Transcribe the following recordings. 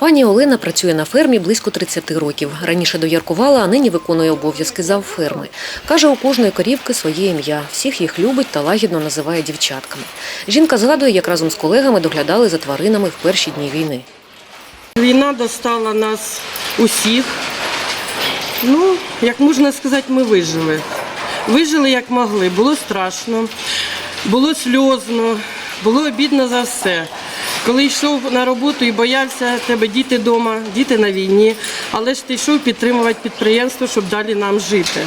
Пані Олена працює на фермі близько 30 років. Раніше дояркувала, а нині виконує обов'язки завферми. Каже, у кожної корівки своє ім'я. Всіх їх любить та лагідно називає дівчатками. Жінка згадує, як разом з колегами доглядали за тваринами в перші дні війни. Війна достала нас усіх. Ну, як можна сказати, ми вижили. Вижили як могли. Було страшно, було сльозно, було обідно за все. Коли йшов на роботу і боявся, тебе діти вдома, діти на війні, але ж ти йшов підтримувати підприємство, щоб далі нам жити.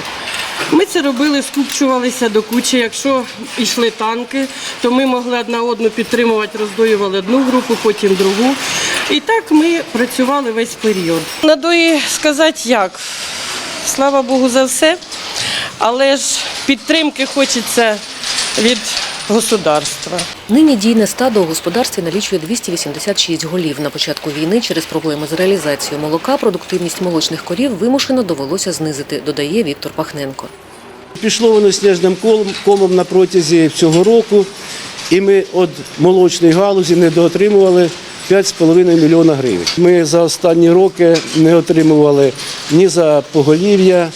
Ми це робили, скупчувалися до кучі. Якщо йшли танки, то ми могли одна одну підтримувати, роздоювали одну групу, потім другу. І так ми працювали весь період. Надої сказати як. Слава Богу за все, але ж підтримки хочеться від государства. Нині дійне стадо у господарстві налічує 286 голів. На початку війни через проблеми з реалізацією молока продуктивність молочних корів вимушено довелося знизити, додає Віктор Пахненко. Пішло воно сніжним колом, комом на протязі цього року, і ми від молочної галузі не доотримували 5,5 мільйона гривень. Ми за останні роки не отримували ні за поголів'я,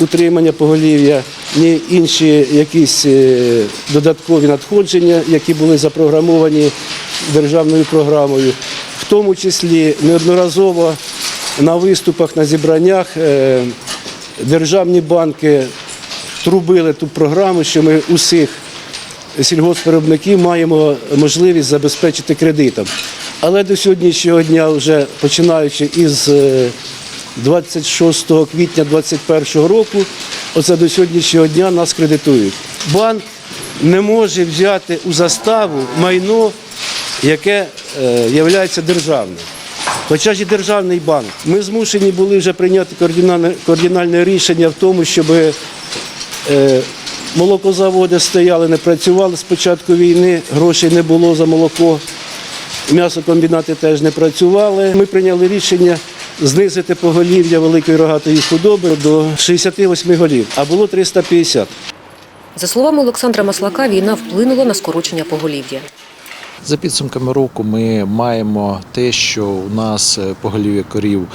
утримання поголів'я, ні інші якісь е, додаткові надходження, які були запрограмовані державною програмою, в тому числі неодноразово на виступах, на зібраннях е, державні банки трубили ту програму, що ми усіх сільгоспвиробників маємо можливість забезпечити кредитом. Але до сьогоднішнього дня, вже починаючи із е, 26 квітня 2021 року, оце до сьогоднішнього дня нас кредитують. Банк не може взяти у заставу майно, яке е, є державним. Хоча ж і державний банк. Ми змушені були вже прийняти координальне, координальне рішення в тому, щоб е, молокозаводи стояли, не працювали з початку війни, грошей не було за молоко. М'ясокомбінати теж не працювали. Ми прийняли рішення знизити поголів'я великої рогатої худоби до 68 голів, а було 350. За словами Олександра Маслака, війна вплинула на скорочення поголів'я. За підсумками року ми маємо те, що у нас е, поголів'я корів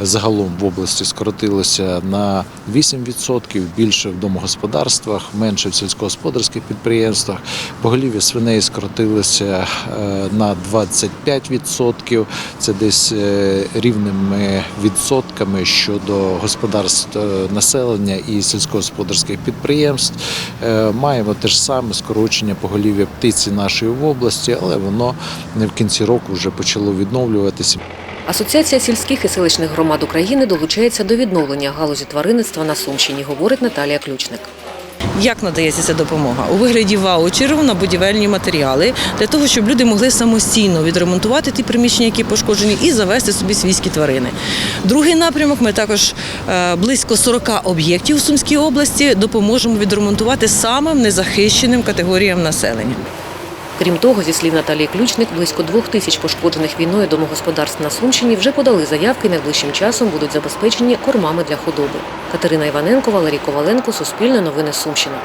загалом в області скоротилося на 8%, більше в домогосподарствах, менше в сільськогосподарських підприємствах. Поголів'я свиней скоротилося е, на 25%. Це десь е, рівними відсотками щодо господарств населення і сільськогосподарських підприємств. Маємо те ж саме скорочення поголів'я птиці нашої в області, але воно не в кінці року вже почало відновлюватися. Асоціація сільських і селищних громад України долучається до відновлення галузі тваринництва на Сумщині, говорить Наталія Ключник. Як надається ця допомога? У вигляді ваучерів на будівельні матеріали для того, щоб люди могли самостійно відремонтувати ті приміщення, які пошкоджені, і завести собі свійські тварини. Другий напрямок ми також е, близько 40 об'єктів у Сумській області допоможемо відремонтувати самим незахищеним категоріям населення. Крім того, зі слів Наталії Ключник, близько двох тисяч пошкоджених війною домогосподарств на Сумщині вже подали заявки і найближчим часом будуть забезпечені кормами для худоби. Катерина Іваненко, Валерій Коваленко, Суспільне новини Сумщина.